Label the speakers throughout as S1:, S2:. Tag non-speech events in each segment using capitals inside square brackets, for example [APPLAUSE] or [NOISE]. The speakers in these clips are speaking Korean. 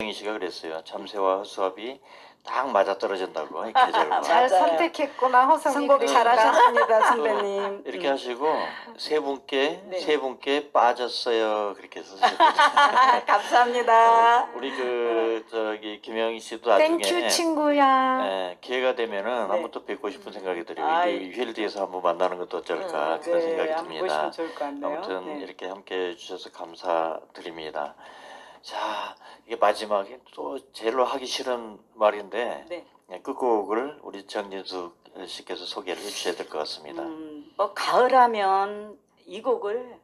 S1: 김영희 씨가 그랬어요. 참새와 수압이 딱 맞아 떨어진다고 이 계절과. [LAUGHS]
S2: 잘
S3: 맞아요.
S2: 선택했구나 허성이.
S3: 선곡 잘하셨습니다 선배님.
S1: 이렇게
S3: 음.
S1: 하시고 세 분께
S3: 네.
S1: 세 분께 빠졌어요 그렇게 쓰셨거든요. [LAUGHS]
S3: 감사합니다.
S1: 우리 그 저기 김영희 씨도 나중에
S2: 땡큐 친구야.
S1: 예, 기회가 되면은
S3: 네.
S1: 한번 또 뵙고 싶은 생각이 들어요.
S3: 아이.
S1: 이 휠드에서 한번 만나는 것도 어쩔까 그런
S3: 네,
S1: 생각이
S3: 한번
S1: 듭니다.
S3: 좋을 것 같네요.
S1: 아무튼
S3: 네.
S1: 이렇게 함께 해주셔서 감사드립니다. 자, 이게 마지막에 또 제일로 하기 싫은 말인데
S3: 네.
S1: 예, 끝곡을 우리 정진숙 씨께서 소개를 해주셔야 될 것 같습니다.
S3: 음, 뭐 가을하면 이 곡을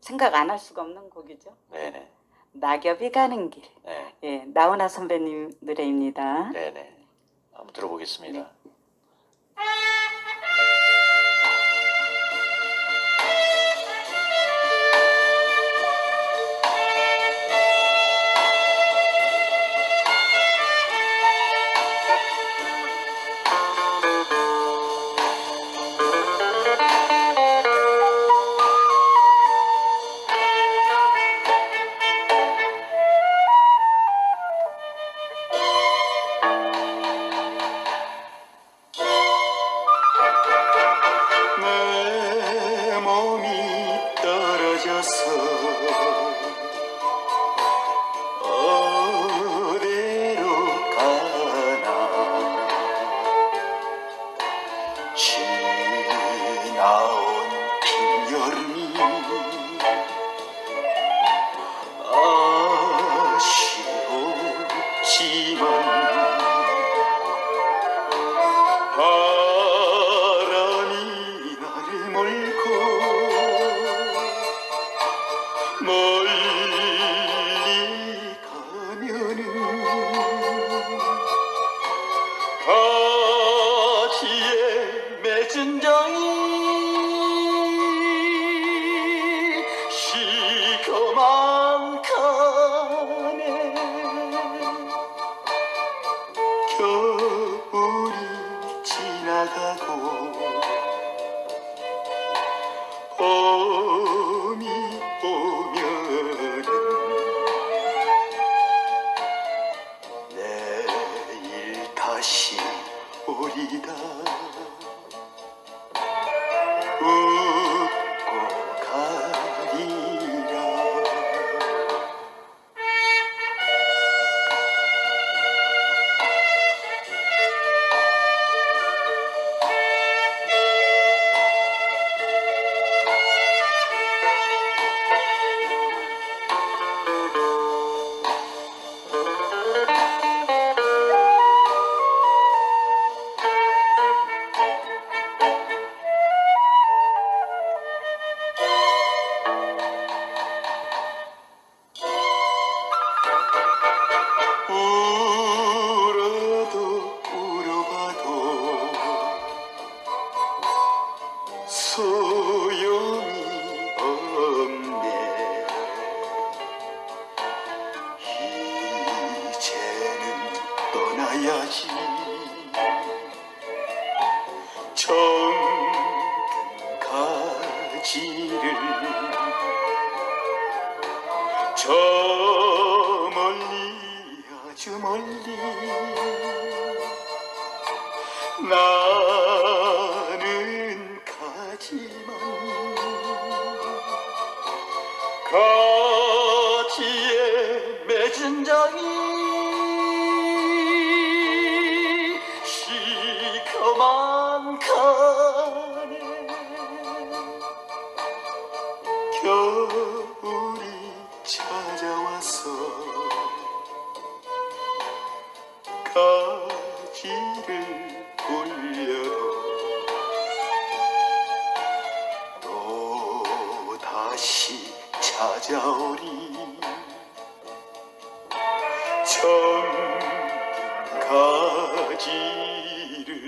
S3: 생각 안 할 수가 없는 곡이죠.
S1: 네네,
S3: 낙엽이 가는 길.
S1: 네,
S3: 예, 나훈아 선배님 노래입니다.
S1: 네네. 한번 들어보겠습니다.
S3: 네.
S4: 나온 빈여름이 아쉬웠지만 시커먼 가네 겨울이 지나가고 봄이 오면은 내일 다시 오리다 소용이 없네. 이제는 떠나야지. 정든 가지를 저 멀리 아주 멀리 나 가지에 맺은 장이 시커먼 가네. 겨울이 찾아와서 가지를 올려도 또 다시 찾아오리. 정 가지를